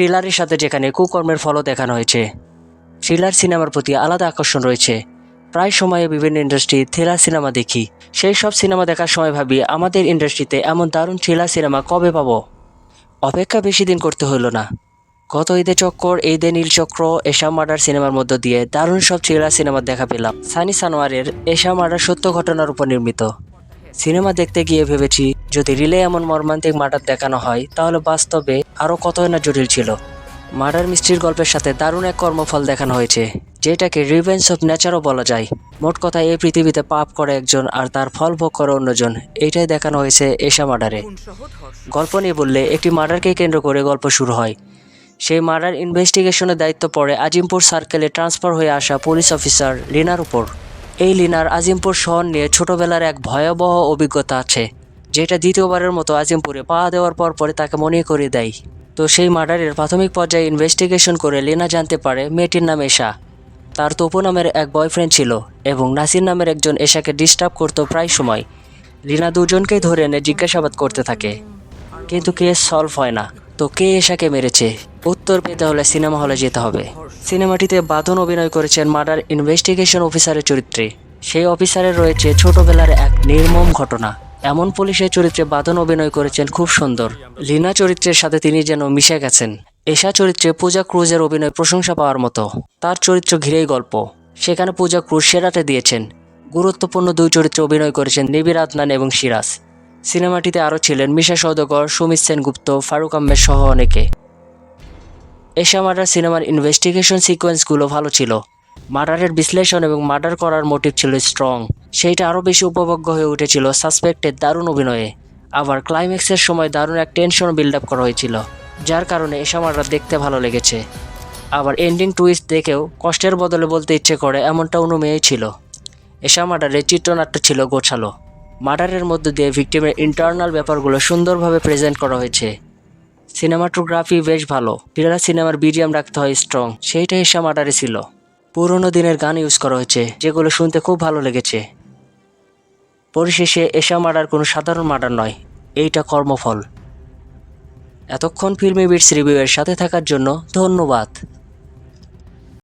থ্রিলারের সাথে যেখানে কুকর্মের ফলও দেখানো হয়েছে। থ্রিলার সিনেমার প্রতি আলাদা আকর্ষণ রয়েছে। প্রায় সময়ে বিভিন্ন ইন্ডাস্ট্রি থ্রিলার সিনেমা দেখি। সেই সব সিনেমা দেখার সময় ভাবি, আমাদের ইন্ডাস্ট্রিতে এমন দারুণ থ্রিলার সিনেমা কবে পাবো? অপেক্ষা বেশি দিন করতে হইল না। গত ঈদে চক্কর, ঈদে নীলচক্র এশা মার্ডার সিনেমার মধ্য দিয়ে দারুণ সব থ্রিলার সিনেমা দেখা পেলাম। সানি সানোয়ারের এশা মার্ডার সত্য ঘটনার উপর নির্মিত। সিনেমা দেখতে গিয়ে ভেবেছি, যদি রিলে এমন মর্মান্তিক মার্ডার দেখানো হয়, তাহলে বাস্তবে আরও কতই না জটিল ছিল। মার্ডার মিস্ট্রির গল্পের সাথে দারুণ এক কর্মফল দেখানো হয়েছে, যেটাকে রিভেন্স অফ নেচারও বলা যায়। মোট কথা, এই পৃথিবীতে পাপ করে একজন আর তার ফল ভোগ করে অন্যজন এইটাই দেখানো হয়েছে এশা মার্ডারে। গল্প নিয়ে বললে, একটি মার্ডারকে কেন্দ্র করে গল্প শুরু হয়। সেই মার্ডার ইনভেস্টিগেশনের দায়িত্ব পড়ে আজিমপুর সার্কেলে ট্রান্সফার হয়ে আসা পুলিশ অফিসার লিনার উপর। এই লিনার আজিমপুর শহর নিয়ে ছোটবেলার এক ভয়াবহ অভিজ্ঞতা আছে, যেটা দ্বিতীয়বারের মতো আজিমপুরে পা দেওয়ার পর পরে তাকে মনে করিয়ে দেয়। তো সেই মার্ডারের প্রাথমিক পর্যায়ে ইনভেস্টিগেশন করে লিনা জানতে পারে মেয়েটির নাম এশা। তার তপু নামের এক বয়ফ্রেন্ড ছিল এবং নাসির নামের একজন এশাকে ডিস্টার্ব করতো প্রায় সময়। লিনা দুজনকেই ধরে এনে জিজ্ঞাসাবাদ করতে থাকে, কিন্তু কেস সলভ হয় না। তো কে এশাকে মেরেছে? উত্তর পেতে হলে সিনেমা হলে যেতে হবে। সিনেমাটিতে বাদন অভিনয় করেছেন মার্ডার ইনভেস্টিগেশন অফিসারের চরিত্রে। সেই অফিসারের রয়েছে ছোটবেলার এক নির্মম ঘটনা। এমন পুলিশের চরিত্রে বাদন অভিনয় করেছেন খুব সুন্দর। লিনা চরিত্রের সাথে তিনি যেন মিশে গেছেন। এশা চরিত্রে পূজা ক্রুজের অভিনয় প্রশংসা পাওয়ার মতো। তার চরিত্র ঘিরেই গল্প। সেখানে পূজা ক্রুজ সেরাতে দিয়েছেন। গুরুত্বপূর্ণ দুই চরিত্রে অভিনয় করেছেন নিবির আদনান এবং সিরাজ। সিনেমাটিতে আরও ছিলেন মিশা সৌদগর সুমিত সেনগুপ্ত, ফারুক আহমেদ সহ অনেকে। এশা মার্ডার সিনেমার ইনভেস্টিগেশন সিকোয়েন্সগুলো ভালো ছিল। মার্ডারের বিশ্লেষণ এবং মার্ডার করার মোটিভ ছিল স্ট্রং সেইটা আরও বেশি উপভোগ্য হয়ে উঠেছিল সাসপেক্টের দারুণ অভিনয়ে। আবার ক্লাইম্যাক্সের সময় দারুণ এক টেনশন বিল্ড আপ করা হয়েছিল, যার কারণে এশা মার্ডার দেখতে ভালো লেগেছে। আবার এন্ডিং টুইস্ট দেখেও কষ্টের বদলে বলতে ইচ্ছে করে এমনটা অনুমেয় ছিল। এশা মার্ডারের চিত্রনাট্য ছিল গোছালো। মার্ডারের মধ্য দিয়ে ভিকটিমের ইন্টারনাল ব্যাপারগুলো সুন্দরভাবে প্রেজেন্ট করা হয়েছে। সিনেমাটোগ্রাফি বেশ ভালো। বিড়ালা সিনেমার বিজিএম রাখতে হয় স্ট্রং সেইটাই সে মার্ডারে ছিল। পুরনো দিনের গান ইউজ করা হয়েছে, যেগুলো শুনতে খুব ভালো লেগেছে। পরিশেষে এশা মার্ডার কোনো সাধারণ মার্ডার নয়, এইটা কর্মফল। এতক্ষণ ফিল্মি বিটস রিভিউয়ের সাথে থাকার জন্য ধন্যবাদ।